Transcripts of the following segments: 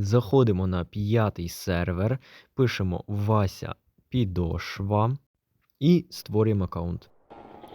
Заходимо на п'ятий сервер, пишемо Вася Підошва і створюємо аккаунт.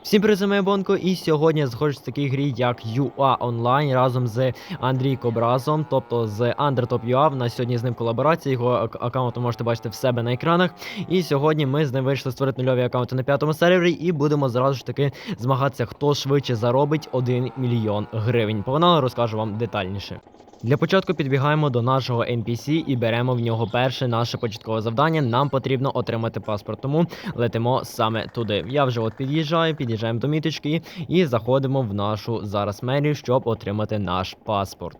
Всім привіт, це моя Бонко, і сьогодні я знаходжусь в такій грі, як UA Online разом з Андрійко Бразом, тобто з Undertop.ua. У нас сьогодні з ним колаборація. Його ак- аккаунт можете бачити в себе на екранах. І сьогодні ми з ним вирішили створити нульові аккаунти на п'ятому сервері і будемо зразу ж таки змагатися, хто швидше заробить 1 мільйон гривень. Погнали, розкажу вам детальніше. Для початку підбігаємо до нашого NPC і беремо в нього перше наше початкове завдання. Нам потрібно отримати паспорт, тому летимо саме туди. Я вже от під'їжджаю, під'їжджаємо до міточки і заходимо в нашу зараз мерію, щоб отримати наш паспорт.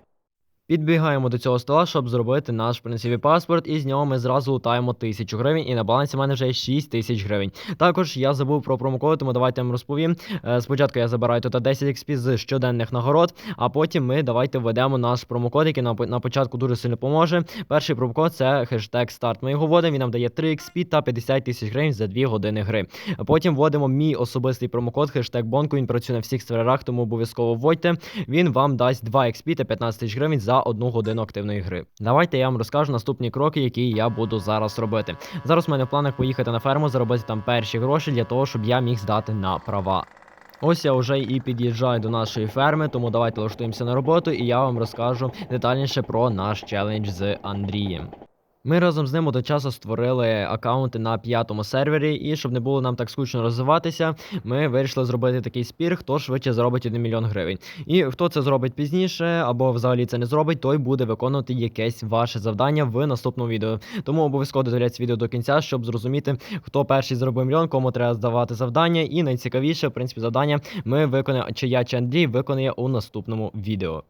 Підбігаємо до цього стола, щоб зробити наш в принципі паспорт, і з нього ми зразу лутаємо тисячу гривень, і на балансі в мене вже 6 тисяч гривень. Також я забув про промокод, тому давайте вам розповім. Е, Спочатку я забираю тут 10 XP з щоденних нагород, а потім ми давайте введемо наш промокод, який на, по- на початку дуже сильно поможе. Перший промокод це хештег старт. Ми його вводимо, він нам дає 3 XP та 50 тисяч гривень за 2 години гри. Потім вводимо мій особистий промокод, хештег Бонко. Він працює на всіх серверах, тому обов'язково вводьте. Він вам дасть 2 XP та 15 тисяч гривень за одну годину активної гри. Давайте я вам розкажу наступні кроки, які я буду зараз робити. Зараз в мене в планах поїхати на ферму, заробити там перші гроші для того, щоб я міг здати на права. Ось я вже і під'їжджаю до нашої ферми, тому давайте влаштуємося на роботу, і я вам розкажу детальніше про наш челендж з Андрієм. Ми разом з ним одночасно створили аккаунти на п'ятому сервері, і щоб не було нам так скучно розвиватися, ми вирішили зробити такий спір, хто швидше заробить 1 мільйон гривень. І хто це зробить пізніше, або взагалі це не зробить, той буде виконувати якесь ваше завдання в наступному відео. Тому обов'язково додивляйтесь відео до кінця, щоб зрозуміти, хто перший зробив мільйон, кому треба здавати завдання. І найцікавіше, в принципі, завдання ми виконаємо, чи я, чи Андрій виконає у наступному відео.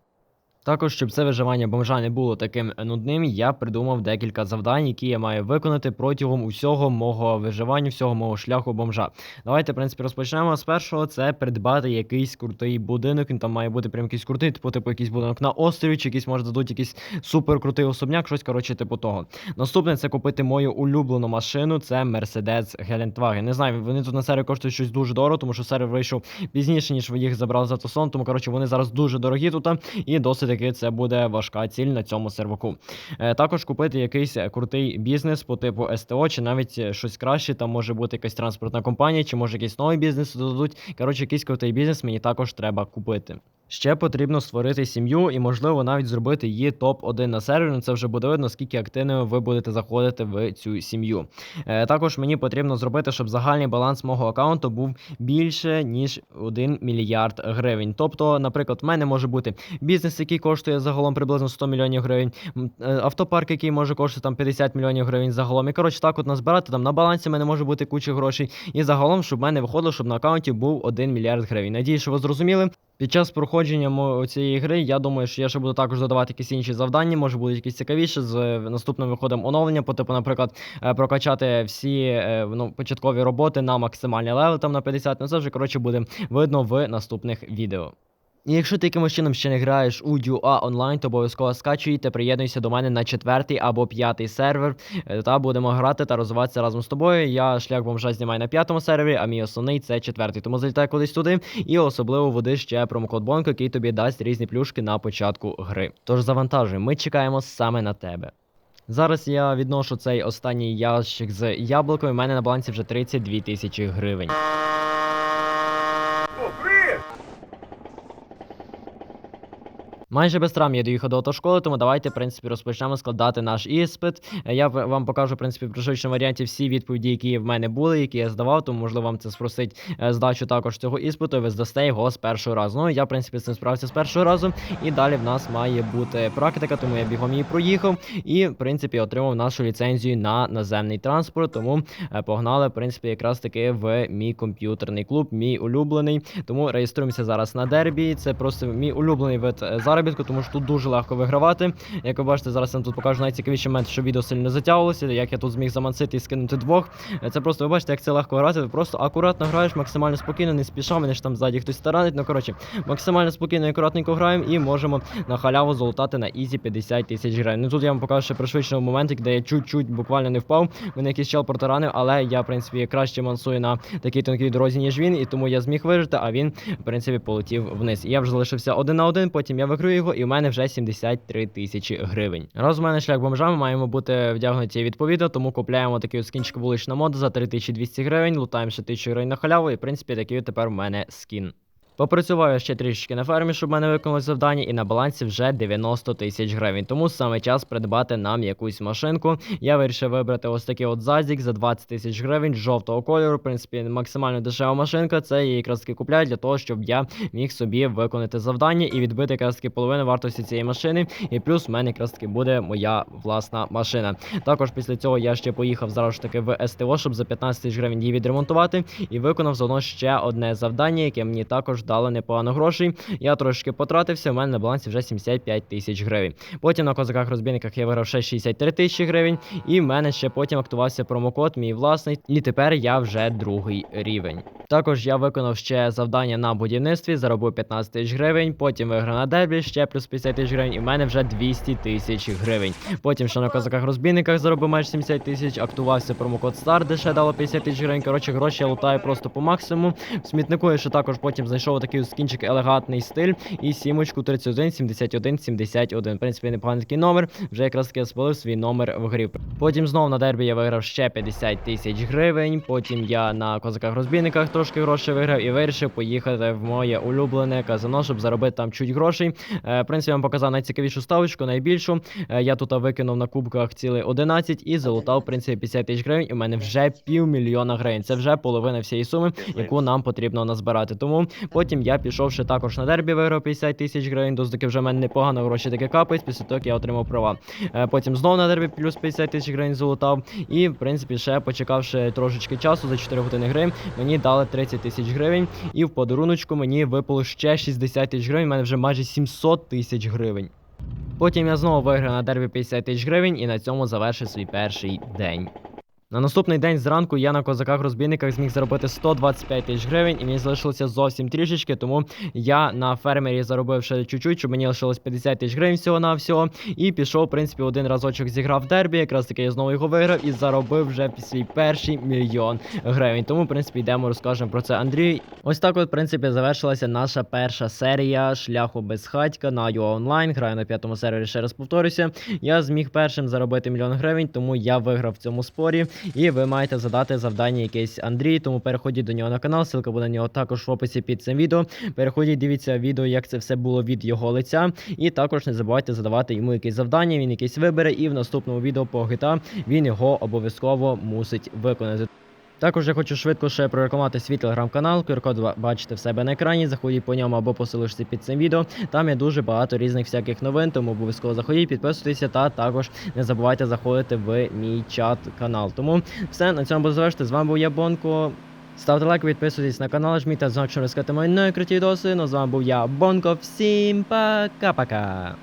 Також, щоб це виживання бомжа не було таким нудним, я придумав декілька завдань, які я маю виконати протягом усього мого виживання, всього мого шляху бомжа. Давайте, в принципі, розпочнемо з першого. Це придбати якийсь крутий будинок. Він там має бути прям якийсь крутий, типу, типу якийсь будинок на острові, чи якийсь може дадуть якийсь супер крутий особняк, щось коротше, типу того. Наступне це купити мою улюблену машину. Це Mercedes Geländewagen. Не знаю, вони тут на сервері коштують щось дуже дорого, тому що сервер вийшов пізніше, ніж ви їх забрали за Тосон. Тому коротше вони зараз дуже дорогі тут і досить таки це буде важка ціль на цьому серваку. Е, також купити якийсь е, крутий бізнес по типу СТО, чи навіть е, щось краще. Там може бути якась транспортна компанія, чи може якийсь новий бізнес додадуть. Коротше, якийсь крутий бізнес мені також треба купити. Ще потрібно створити сім'ю і, можливо, навіть зробити її топ-1 на сервері. Це вже буде видно, скільки активними ви будете заходити в цю сім'ю. Е, також мені потрібно зробити, щоб загальний баланс мого аккаунту був більше ніж 1 мільярд гривень. Тобто, наприклад, в мене може бути бізнес, який коштує загалом приблизно 100 мільйонів гривень, е, автопарк, який може коштувати там 50 мільйонів гривень загалом. І коротше, так от назбирати там на балансі мене може бути куча грошей. І загалом, щоб в мене виходило, щоб на аккаунті був 1 мільярд гривень. Надію, що ви зрозуміли. Під час проходження цієї гри я думаю, що я ще буду також додавати якісь інші завдання, може будуть якісь цікавіші з е, наступним виходом оновлення, по типу, наприклад, е, прокачати всі е, ну, початкові роботи на максимальний левел там на 50. Ну це вже коротше буде видно в наступних відео. І якщо ти якимось чином ще не граєш у DUA онлайн, то обов'язково скачуй та приєднуйся до мене на четвертий або п'ятий сервер. е, Та будемо грати та розвиватися разом з тобою. Я шлях бомжа знімаю на п'ятому сервері, а мій основний це четвертий. Тому залітай кудись туди і особливо води ще промокод Бонко, який тобі дасть різні плюшки на початку гри. Тож завантажуй, ми чекаємо саме на тебе. Зараз я відношу цей останній ящик з яблукою. У мене на балансі вже 32 тисячі гривень. Майже без травм я доїхав до автошколи, тому давайте, в принципі, розпочнемо складати наш іспит. Е, Я вам покажу, в принципі, в пришвидшеному варіанті всі відповіді, які в мене були, які я здавав, тому можливо вам це спросить е, здачу також цього іспиту, і ви здасте його з першого разу. Ну, я, в принципі, з цим справився з першого разу. І далі в нас має бути практика, тому я бігом її проїхав. І, в принципі, отримав нашу ліцензію на наземний транспорт. Тому е, погнали, в принципі, якраз таки в мій комп'ютерний клуб, мій улюблений. Тому реєструємося зараз на дербі. Це просто мій улюблений вид е, заробітку, тому що тут дуже легко вигравати. Як ви бачите, зараз я вам тут покажу найцікавіший момент, що відео сильно затягувалося, як я тут зміг замансити і скинути двох. Це просто ви бачите, як це легко грати. Ти просто акуратно граєш, максимально спокійно, не спіша, мене ж там ззаді хтось таранить. Ну коротше, максимально спокійно і акуратненько граємо і можемо на халяву залутати на ізі 50 тисяч гривень. Ну тут я вам покажу ще пришвидшений моментик, де я чуть-чуть буквально не впав. Мене якийсь чел протаранив, але я, в принципі, краще мансую на такій тонкій дорозі, ніж він, і тому я зміг вижити, а він, в принципі, полетів вниз. І я вже залишився один на один, потім я виграю його, і в мене вже 73 тисячі гривень. Раз в мене шлях бомжа, ми маємо бути вдягнуті відповідно, тому купляємо такий от скінчик вулична мода за 3200 гривень, лутаємо ще 1000 гривень на халяву, і в принципі такий тепер в мене скін. Попрацював я ще трішечки на фермі, щоб мене виконалось завдання, і на балансі вже 90 тисяч гривень. Тому саме час придбати нам якусь машинку. Я вирішив вибрати ось такий от зазік за 20 тисяч гривень жовтого кольору. В принципі, максимально дешева машинка. Це її якраз таки купляю для того, щоб я міг собі виконати завдання і відбити якраз таки половину вартості цієї машини. І плюс в мене якраз таки буде моя власна машина. Також після цього я ще поїхав зараз таки в СТО, щоб за 15 тисяч гривень її відремонтувати. І виконав заодно ще одне завдання, яке мені також дало непогано грошей. Я трошки потратився, у мене на балансі вже 75 тисяч гривень. Потім на козаках розбійниках я виграв ще 63 тисячі гривень, і в мене ще потім актувався промокод, мій власний. І тепер я вже другий рівень. Також я виконав ще завдання на будівництві, заробив 15 тисяч гривень. Потім виграв на дербі ще плюс 50 тисяч гривень, і в мене вже 200 тисяч гривень. Потім ще на козаках розбійниках заробив майже 70 тисяч, актувався промокод STAR, де ще дало 50 тисяч гривень. Коротше, гроші я лутаю просто по максимуму. В смітнику я ще також потім знайшов такий скінчик елегантний стиль і сімочку 31 71 71. В принципі, непоганий такий номер. Вже якраз таки спалив свій номер в грі. Потім знову на дербі я виграв ще 50 тисяч гривень. Потім я на козаках розбійниках трошки грошей виграв і вирішив поїхати в моє улюблене казино, щоб заробити там чуть грошей. Е, в принципі, я вам показав найцікавішу ставочку, найбільшу. Е, я тут викинув на кубках цілий 11 і залутав, в принципі, 50 тисяч гривень. В мене вже півмільйона гривень. Це вже половина всієї суми, яку нам потрібно назбирати. Тому потім я пішов ще також на дербі, виграв 50 тисяч гривень. Таки вже в мене непогано гроші таке капають. Після того як я отримав права. Е, потім знову на дербі плюс 50 тисяч гривень залутав. І в принципі ще почекавши трошечки часу за 4 години гри, мені дали 30 тисяч гривень. І в подаруночку мені випало ще 60 тисяч гривень. У мене вже майже 700 тисяч гривень. Потім я знову виграв на дербі 50 тисяч гривень і на цьому завершив свій перший день. На наступний день зранку я на козаках розбійниках зміг заробити 125 тисяч гривень, і мені залишилося зовсім трішечки, тому я на фермері заробив ще чуть-чуть, щоб мені лишилось 50 тисяч гривень всього на всього. І пішов, в принципі, один разочок зіграв дербі. Якраз таки я знову його виграв і заробив вже свій перший мільйон гривень. Тому, в принципі, йдемо, розкажемо про це Андрію. Ось так, от, в принципі, завершилася наша перша серія шляху без хатька на UA Online. Граю на п'ятому сервері, ще раз повторюся. Я зміг першим заробити мільйон гривень, тому я виграв в цьому спорі. І ви маєте задати завдання якесь Андрій, тому переходіть до нього на канал, ссылка буде на нього також в описі під цим відео. Переходіть, дивіться відео, як це все було від його лиця. І також не забувайте задавати йому якесь завдання, він якесь вибере, і в наступному відео по GTA він його обов'язково мусить виконати. Також я хочу швидко ще прорекламувати свій телеграм-канал. QR-код бачите в себе на екрані. Заходіть по ньому або посилишся під цим відео. Там є дуже багато різних всяких новин, тому обов'язково заходіть, підписуйтеся та також не забувайте заходити в мій чат канал. Тому все на цьому буду завершити. З вами був я Бонко. Ставте лайк, підписуйтесь на канал, жміть знак, щоб не скати мої найкруті відоси. Ну з вами був я Бонко. Всім пока-пока.